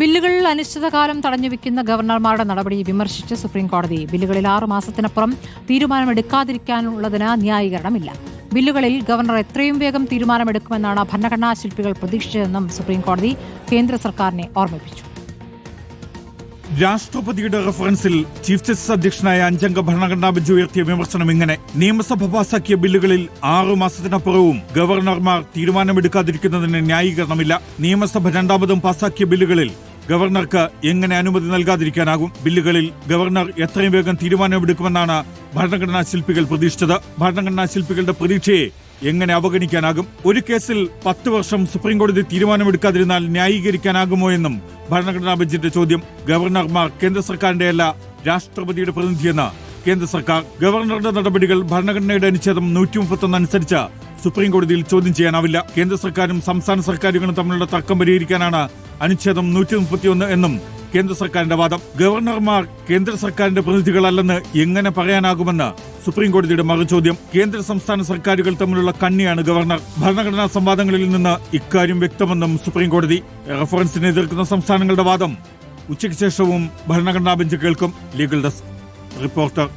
ബില്ലുകളിൽ അനിശ്ചിതകാലം തടഞ്ഞുവെക്കുന്ന ഗവർണർമാരുടെ നടപടി വിമർശിച്ച് സുപ്രീംകോടതി ബില്ലുകളിൽ ആറു മാസത്തിനപ്പുറം തീരുമാനമെടുക്കാതിരിക്കാനുള്ളതിന് ന്യായീകരണമില്ല. ബില്ലുകളിൽ ഗവർണർ എത്രയും വേഗം തീരുമാനമെടുക്കുമെന്നാണ് ഭരണഘടനാ ശില്പികൾ പ്രതീക്ഷിച്ചതെന്നും സുപ്രീംകോടതി കേന്ദ്ര സർക്കാരിനെ ഓർമ്മിപ്പിച്ചു. രാഷ്ട്രപതിയുടെ റഫറൻസിൽ ചീഫ് ജസ്റ്റിസ് അധ്യക്ഷനായ അഞ്ചംഗ ഭരണഘടനാ ബെഞ്ച് ഉയർത്തിയ വിമർശനം ഇങ്ങനെ നിയമസഭ പാസാക്കിയ ബില്ലുകളിൽ ആറു മാസത്തിനപ്പുറവും ഗവർണർമാർ തീരുമാനമെടുക്കാതിരിക്കുന്നതിന് ന്യായീകരണമില്ല. നിയമസഭ രണ്ടാമതും പാസാക്കിയ ബില്ലുകളിൽ ഗവർണർക്ക് എങ്ങനെ അനുമതി നൽകാതിരിക്കാനാകും? ബില്ലുകളിൽ ഗവർണർ എത്രയും വേഗം തീരുമാനമെടുക്കുമെന്നാണ് ഭരണഘടനാ ശില്പികൾ പ്രതീക്ഷിച്ചത്. ഭരണഘടനാ ശില്പികളുടെ പ്രതീക്ഷയെ എങ്ങനെ അവഗണിക്കാനാകും? ഒരു കേസിൽ പത്ത് വർഷം സുപ്രീംകോടതി തീരുമാനമെടുക്കാതിരുന്നാൽ ന്യായീകരിക്കാനാകുമോ എന്നും ഭരണഘടനാ ബെഞ്ചിന്റെ ചോദ്യം ഗവർണർമാർ കേന്ദ്ര സർക്കാരിന്റെയല്ല രാഷ്ട്രപതിയുടെ പ്രതിനിധിയെന്ന് കേന്ദ്ര സർക്കാർ. ഗവർണറുടെ നടപടികൾ ഭരണഘടനയുടെ അനുച്ഛേദം നൂറ്റി മുപ്പത്തൊന്ന് അനുസരിച്ച് സുപ്രീംകോടതിയിൽ ചോദ്യം ചെയ്യാനാവില്ല. കേന്ദ്ര സർക്കാരും സംസ്ഥാന സർക്കാരുകളും തമ്മിലുള്ള തർക്കം പരിഹരിക്കാനാണ് അനുച്ഛേദം നൂറ്റി മുപ്പത്തിയൊന്ന് എന്നും കേന്ദ്ര സർക്കാരിന്റെ വാദം. ഗവർണർമാർ കേന്ദ്ര സർക്കാരിന്റെ പ്രതിനിധികളല്ലെന്ന് എങ്ങനെ പറയാനാകുമെന്ന് സുപ്രീം കോടതിയുടെ മറുചോദ്യം. കേന്ദ്ര സംസ്ഥാന സർക്കാരുകൾ തമ്മിലുള്ള കണ്ണിയാണ് ഗവർണർ. ഭരണഘടനാ സംവാദങ്ങളിൽ നിന്ന് ഇക്കാര്യം വ്യക്തമെന്നും സുപ്രീം കോടതി റഫറൻസിനെ എതിർക്കുന്ന സംസ്ഥാനങ്ങളുടെ വാദം. ഉച്ചയ്ക്ക് ശേഷവും ഭരണഘടനാ ബെഞ്ച് കേൾക്കും. Legal desk. റിപ്പോർട്ടർ